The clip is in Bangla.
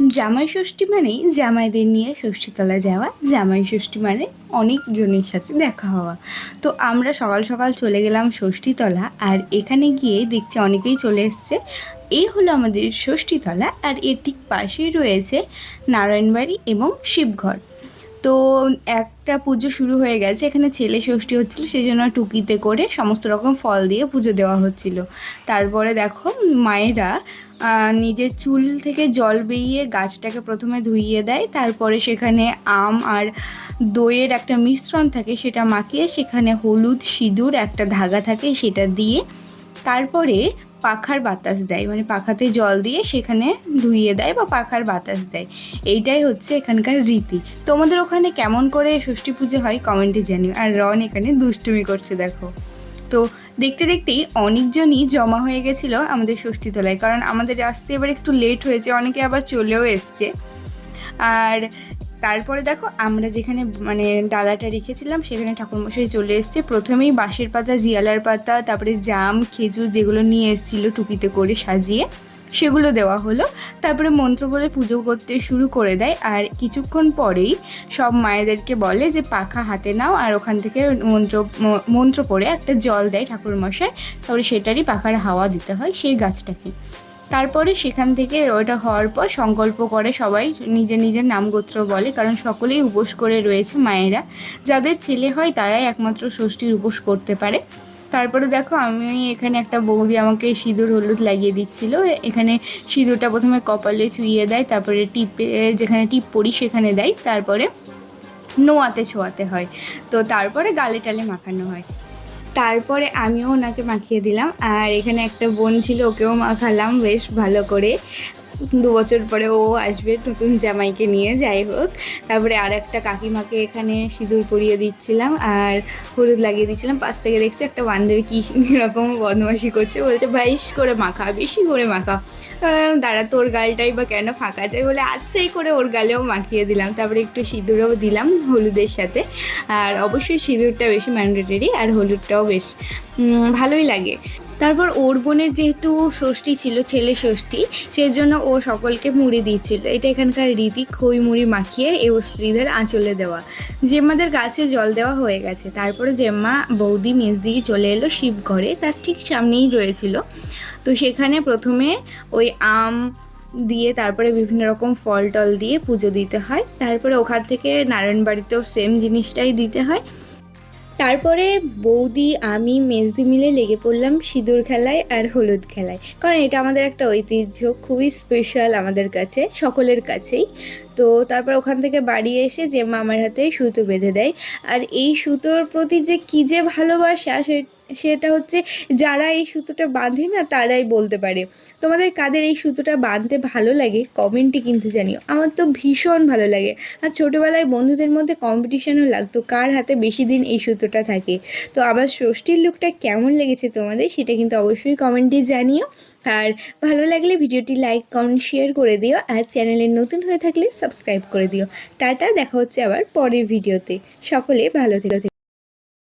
জামাই ষষ্ঠী মানেই জামাইদের নিয়ে ষষ্ঠীতলা যাওয়া। জামাই ষষ্ঠী মানে অনেকজনের সাথে দেখা হওয়া। তো আমরা সকাল সকাল চলে গেলাম ষষ্ঠীতলা আর এখানে গিয়ে দেখছি অনেকেই চলে এসছে। এই হলো আমাদের ষষ্ঠীতলা আর এর ঠিক পাশেই রয়েছে নারায়ণবাড়ি এবং শিবঘর। তো একটা পুজো শুরু হয়ে গেছে, এখানে ছেলে ষষ্ঠী হচ্ছিল সেই জন্য টুকিতে করে সমস্ত রকম ফল দিয়ে পুজো দেওয়া হচ্ছিল। তারপরে দেখো মায়েরা নিজের চুল থেকে জল বেরিয়ে গাছটাকে প্রথমে ধুইয়ে দেয়, তারপরে সেখানে আম আর দইয়ের একটা মিশ্রণ থাকে সেটা মাখিয়ে সেখানে হলুদ, সিঁদুর একটা ধাগা থাকে সেটা দিয়ে তারপরে পাখার বাতাস দেয়। মানে পাখাতে জল দিয়ে সেখানে ধুইয়ে দেয় বা পাখার বাতাস দেয়। এইটাই হচ্ছে এখানকার রীতি। তোমাদের ওখানে কেমন করে ষষ্ঠী পুজো হয় কমেন্টে জানিও। আর রন এখানে দুষ্টুমি করছে, দেখো। তো দেখতে দেখতেই অনেকজনই জমা হয়ে গেছিল আমাদের ষষ্ঠী ষষ্ঠীতলায়। কারণ আমাদের আসতে এবার একটু লেট হয়েছে, অনেকে আবার চলেও এসছে। আর তারপরে দেখো, আমরা যেখানে মানে ডালাটা রেখেছিলাম, সেখানে ঠাকুরমশাই চলে এসছে। প্রথমেই বাঁশের পাতা, জিয়ালার পাতা, তারপরে জাম, খেজুর যেগুলো নিয়ে এসেছিল টুপিতে করে সাজিয়ে, সেগুলো দেওয়া হলো। তারপরে মন্ত্র বলে পুজো করতে শুরু করে দেয়। আর কিছুক্ষণ পরেই সব মায়েদেরকে বলে যে, পাখা হাতে নাও। আর ওখান থেকে মন্ত্র মন্ত্র পড়ে একটা জল দেয় ঠাকুরমশাই। তারপরে সেটারই পাখার হাওয়া দিতে হয় সেই গাছটাকে। তারপরে সেখান থেকে ওটা হওয়ার পর সংকল্প করে সবাই নিজের নিজের নাম গোত্র বলে, কারণ সকলেই উপোস করে রয়েছে মায়েরা। যাদের ছেলে হয় তারাই একমাত্র ষষ্ঠীর উপোস করতে পারে। তারপরে দেখো আমি এখানে একটা বৌদি আমাকে সিঁদুর হলুদ লাগিয়ে দিচ্ছিল। এখানে সিঁদুরটা প্রথমে কপালে ছুঁয়ে দেয়, তারপরে টিপে, যেখানে টিপ পড়ি সেখানে দেয়, তারপরে নোয়াতে ছোঁয়াতে হয়। তো তারপরে গালে টালে মাখানো হয়। তারপরে আমিও ওনাকে মাখিয়ে দিলাম। আর এখানে একটা বোন ছিল, ওকেও মাখালাম বেশ ভালো করে। দু বছর পরে ও আসবে নতুন জামাইকে নিয়ে, যাই হোক। তারপরে আর একটা কাকিমাকে এখানে সিঁদুর পরিয়ে দিচ্ছিলাম আর হলুদ লাগিয়ে দিচ্ছিলাম। পাশ থেকে দেখছি একটা বান্ধবী কী রকম বদমাসি করছে। বলছে, বাইশ করে মাখা, বেশি করে মাখা। দাঁড়া, তোর গালটাই বা কেন ফাঁকা যায় বলে আচ্ছাই করে ওর গালেও মাখিয়ে দিলাম। তারপরে একটু সিঁদুরও দিলাম হলুদের সাথে। আর অবশ্যই সিঁদুরটা বেশি ম্যান্ডেটরি আর হলুদটাও বেশ ভালোই লাগে। তারপর ওর বোনের যেহেতু ষষ্ঠী ছিল, ছেলে ষষ্ঠী সেই জন্য ও সকলকে মুড়ি দিচ্ছিল এটা এখানকার রীতি, খই মুড়ি মাখিয়ে এ স্ত্রীদের আঁচলে দেওয়া। জেম্মাদের গাছে জল দেওয়া হয়ে গেছে। তারপরে জেম্মা বৌদি মেজদি চলে এলো শিব ঘরে, তার ঠিক সামনেই রয়েছিল। তো সেখানে প্রথমে ওই আম দিয়ে তারপরে বিভিন্ন রকম ফল টল দিয়ে পুজো দিতে হয়। তারপরে ওখান থেকে নারায়ণ বাড়িতেও সেম জিনিসটাই দিতে হয়। তারপরে বৌদি, আমি, মেজদি মিলে লেগে পড়লাম সিঁদুর খেলায় আর হলুদ খেলায়। কারণ এটা আমাদের একটা ঐতিহ্য, খুবই স্পেশাল আমাদের কাছে, সকলের কাছেই। তো তারপর ওখান থেকে বাড়ি এসে যে মামার হাতে সুতো বেঁধে দেয়। আর এই সুতোর প্রতি যে কী যে ভালোবাসা সে, সেটা হচ্ছে যারা এই সুতোটা বাঁধে না, তারাই বলতে পারে। তোমাদের কাদের এই সুতোটা বাঁধতে ভালো লাগে? কমেন্টে কিন্তু জানিও। আমার তো ভীষণ ভালো লাগে। আর ছোটোবেলায় বন্ধুদের মধ্যে কম্পিটিশনও লাগতো কার হাতে বেশি দিন এই সুতোটা থাকে। তো আমার ষষ্ঠীর লুকটা কেমন লেগেছে তোমাদের, সেটা কিন্তু অবশ্যই কমেন্টে জানিও। আর ভালো লাগলে ভিডিওটি লাইক, কমেন্ট শেয়ার করে দিও আর চ্যানেলে নতুন হয়ে থাকলে সাবস্ক্রাইব করে দিও। টাটা, দেখা হচ্ছে আবার পরের ভিডিওতে। সকলে ভালো থেকে।